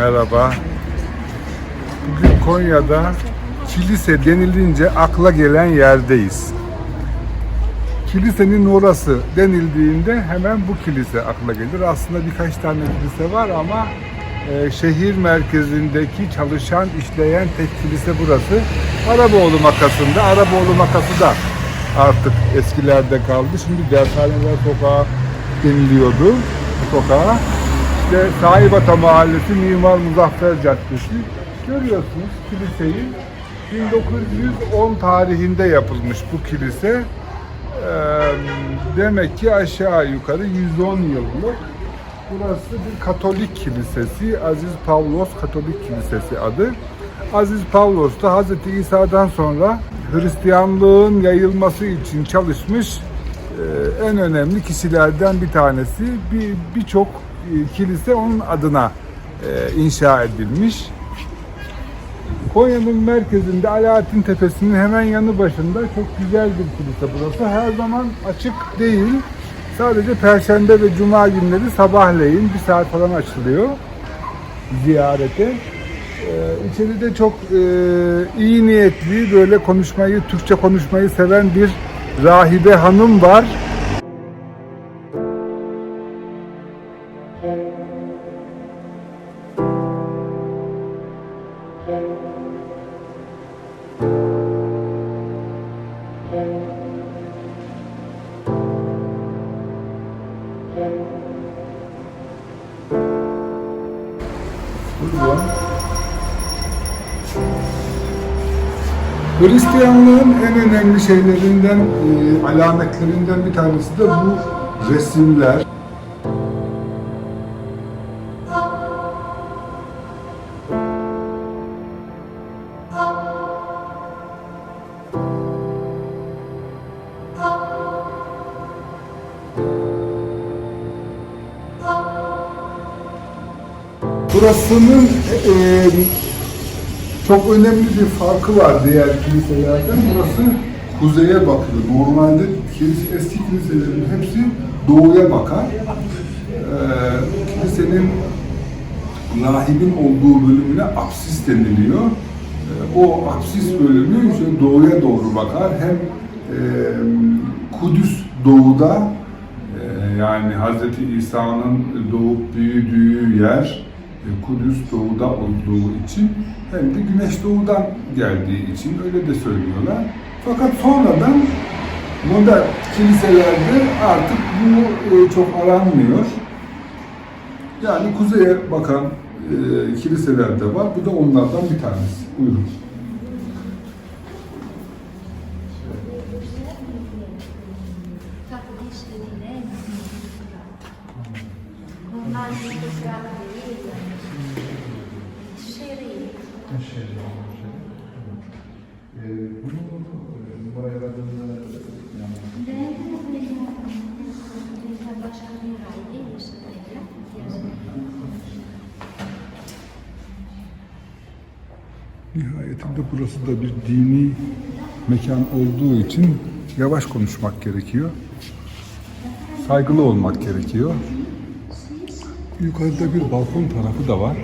Merhaba. Bugün Konya'da kilise denilince akla gelen yerdeyiz. Kilisenin orası denildiğinde hemen bu kilise akla gelir. Aslında birkaç tane kilise var ama e, şehir merkezindeki çalışan, işleyen tek kilise burası. Araboğlu makasında, Araboğlu makası da artık eskilerde kaldı. Şimdi dershaneler sokağı deniliyordu sokağa. İşte Sahibata Mahallesi Mimar Muzaffer Caddesi. Görüyorsunuz kiliseyi. 1910 tarihinde yapılmış bu kilise. Demek ki aşağı yukarı 110 yıllık. Burası bir Katolik kilisesi. Aziz Pavlos Katolik Kilisesi adı. Aziz Pavlos da Hz. İsa'dan sonra Hristiyanlığın yayılması için çalışmış en önemli kişilerden bir tanesi. Bir birçok e, kilise onun adına e, inşa edilmiş. Konya'nın merkezinde Alaaddin Tepesi'nin hemen yanı başında çok güzel bir kilise burası. Her zaman açık değil. Sadece Perşembe ve Cuma günleri sabahleyin bir saat falan açılıyor ziyarete. Ee, içeride çok e, iyi niyetli böyle konuşmayı, Türkçe konuşmayı seven bir rahibe hanım var. Hristiyanlığın en önemli şeylerinden, e, alametlerinden bir tanesi de bu resimler. Burasının e, e, çok önemli bir farkı var diğer kiliselerden. Burası kuzeye bakıyor. Normalde kilise, eski kiliselerin hepsi doğuya bakar. Ee, kilisenin rahibin olduğu bölümüne apsis deniliyor. Ee, o apsis bölümü işte doğuya doğru bakar. Hem e, Kudüs doğuda e, yani Hz. İsa'nın doğup büyüdüğü yer e, Kudüs doğuda olduğu için hem de güneş doğudan geldiği için öyle de söylüyorlar. Fakat sonradan modern kiliselerde artık bu e, çok aranmıyor. Yani kuzeye bakan e, kiliseler de var. Bu da onlardan bir tanesi. Buyurun. Nihayetinde burası da bir dini mekan olduğu için yavaş konuşmak gerekiyor. Saygılı olmak gerekiyor. Yukarıda bir balkon tarafı da var.